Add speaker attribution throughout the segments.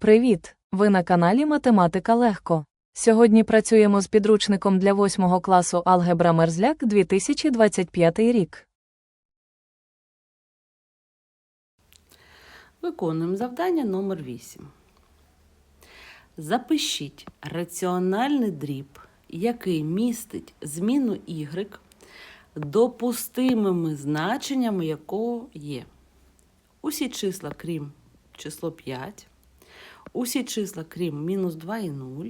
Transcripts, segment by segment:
Speaker 1: Привіт! Ви на каналі Математика Легко. Сьогодні працюємо з підручником для 8 класу Алгебра Мерзляк 2025 рік.
Speaker 2: Виконуємо завдання номер 8. Запишіть раціональний дріб, який містить зміну y, допустимими значеннями якого є. Усі числа, крім число 5, усі числа, крім мінус 2 і 0,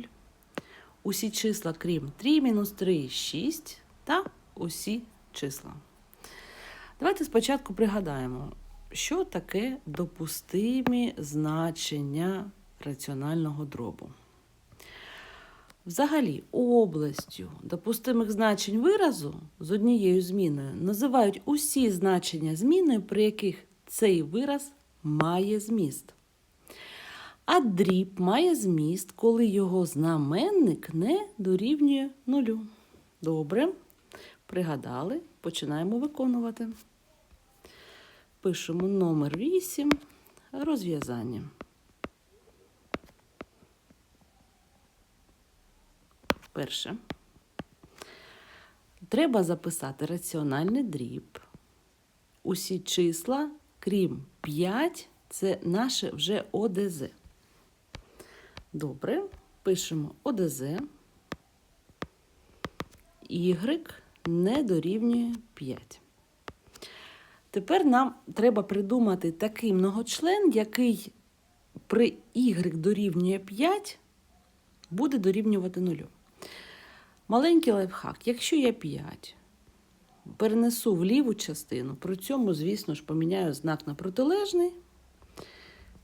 Speaker 2: усі числа, крім 3, мінус 3 і 6 та усі числа. Давайте спочатку пригадаємо, що таке допустимі значення раціонального дробу. Взагалі, областю допустимих значень виразу з однією зміною називають усі значення зміни, при яких цей вираз має зміст. А дріб має зміст, коли його знаменник не дорівнює нулю. Добре, пригадали, починаємо виконувати. Пишемо номер 8, розв'язання. Перше. Треба записати раціональний дріб. Усі числа, крім 5, це наше вже ОДЗ. Добре, пишемо ОДЗ. Y не дорівнює 5. Тепер нам треба придумати такий многочлен, який при y дорівнює 5 буде дорівнювати нулю. Маленький лайфхак. Якщо я 5 перенесу в ліву частину, при цьому, звісно ж, поміняю знак на протилежний,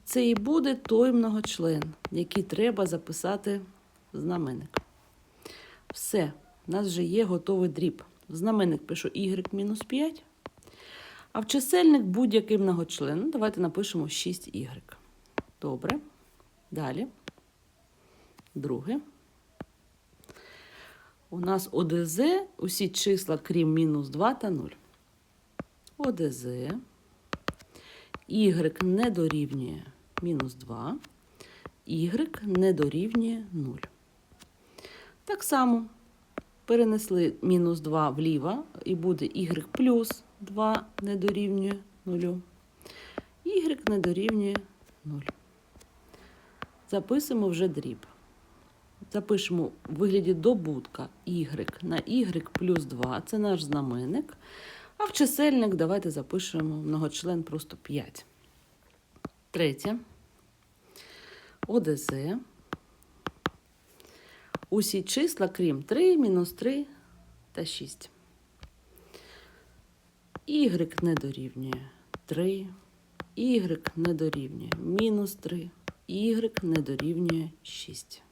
Speaker 2: це і буде той многочлен, який треба записати в знаменник. Все, у нас вже є готовий дріб. В знаменник пишу y мінус 5. А в чисельник будь-який многочлен. Ну, Давайте напишемо 6y. Добре. Далі. Друге. У нас ОДЗ, усі числа, крім мінус 2 та 0. ОДЗ. Y не дорівнює мінус 2. Y не дорівнює 0. Так само перенесли мінус 2 вліво, і буде y плюс 2 не дорівнює 0. Y не дорівнює 0. Записуємо вже дріб. Запишемо в вигляді добутка y на y плюс 2, це наш знаменник. А в чисельник давайте запишемо многочлен просто 5. Третє. ОДЗ. Усі числа, крім 3, мінус 3 та 6. Y не дорівнює 3, Y не дорівнює мінус 3, Y не дорівнює 6.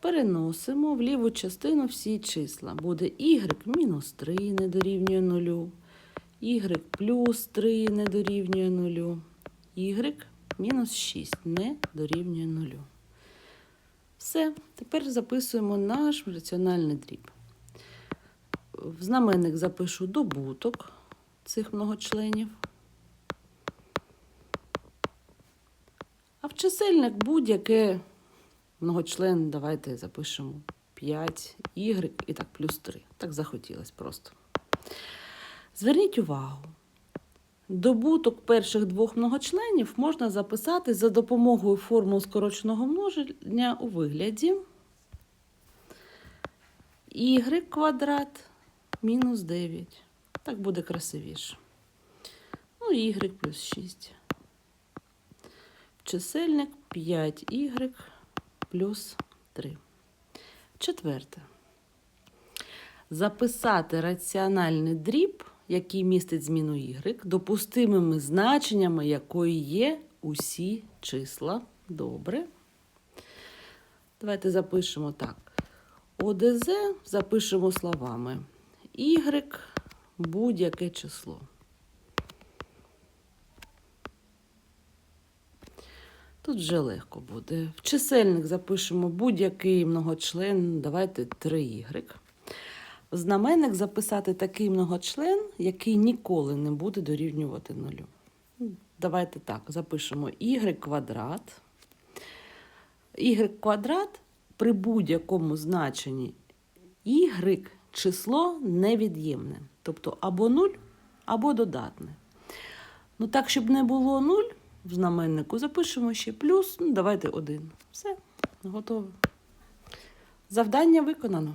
Speaker 2: Переносимо в ліву частину всі числа. Буде y мінус 3 не дорівнює 0, y плюс 3 не дорівнює 0, y мінус 6 не дорівнює 0. Все, тепер записуємо наш раціональний дріб. В знаменник запишу добуток цих многочленів. А в чисельник будь-яке многочлен, давайте запишемо 5 y і так плюс 3. Так захотілося просто. Зверніть увагу. Добуток перших двох многочленів можна записати за допомогою формул скороченого множення у вигляді y квадрат мінус 9. Так буде красивіше. Ну, y плюс 6. Чисельник 5y плюс 3. Четверте. Записати раціональний дріб, який містить зміну y, допустимими значеннями якої є усі числа. Добре. Давайте запишемо так. ОДЗ запишемо словами y будь-яке число. Тут вже легко буде. В чисельник запишемо будь-який многочлен, давайте 3y. В знаменник записати такий многочлен, який ніколи не буде дорівнювати нулю. Давайте так, запишемо y квадрат. y квадрат при будь-якому значенні y число невід'ємне. Тобто або 0, або додатне. Ну так, щоб не було 0 в знаменнику, запишемо ще плюс, ну давайте 1. Все, готово. Завдання виконано.